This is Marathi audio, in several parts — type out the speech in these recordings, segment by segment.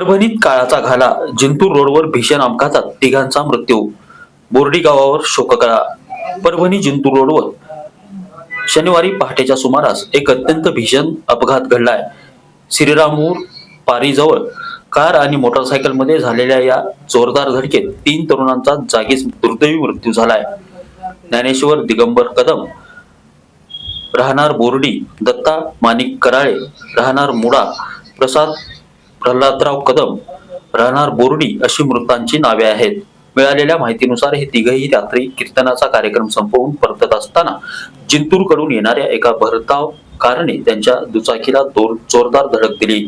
परभणीत काळाचा घाला. जिंतूर रोडवर भीषण अपघातात तिघांचा मृत्यू. बोर्डी गावावर शोककळा. परभणी जिंतूर रोडवर. शनिवारी पहाटेच्या सुमारास एक अत्यंत भीषण अपघात घडलाय. श्रीरामूर पारीजवळ कार आणि मोटरसायकलमध्ये झालेल्या या जोरदार धडकेत तीन तरुणांचा जागीच दुर्दैवी मृत्यू झालाय. ज्ञानेश्वर दिगंबर कदम राहणार बोर्डी दत्ता माणिक कराळे राहणार मुडा प्रसाद प्रल्हादराव कदम राहणार बोर्डी अशी मृतांची नावे आहेत. मिळालेल्या माहितीनुसार हे तिघही रात्री कीर्तनाचा कार्यक्रम संपवून परतत असताना जिंतूरकडून येणाऱ्या एका भरताव कारने त्यांच्या दुचाकीला जोरदार धडक दिली.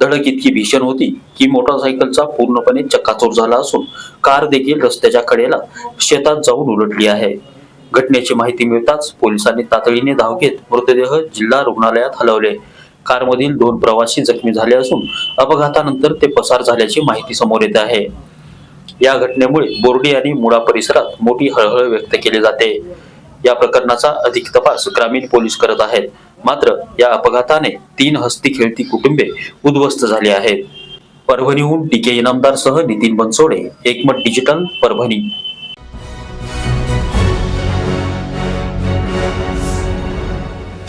धडक इतकी भीषण होती की मोटरसायकलचा पूर्णपणे चक्काचूर झाला असून कार देखील रस्त्याच्या कडेला शेतात जाऊन उलटली आहे. घटनेची माहिती मिळताच पोलिसांनी तातडीने धाव घेत मृतदेह जिल्हा रुग्णालयात हलवले. कारमधील दोन प्रवासी जखमी झाले असून अपघातानंतर ते पसार झाल्याची माहिती समोर येत आहे. या घटनेमुळे बोर्डी आणि मुळा परिसरात मोठी हळहळ व्यक्त केली जाते. या प्रकरणाचा अधिक तपास ग्रामीण पोलीस करत आहेत. मात्र या अपघाताने तीन हस्ती खेळती कुटुंबे उद्ध्वस्त झाली आहेत. परभणीहून डी के इनामदार सह Nitin Bansode Ekmat digital Parbhani.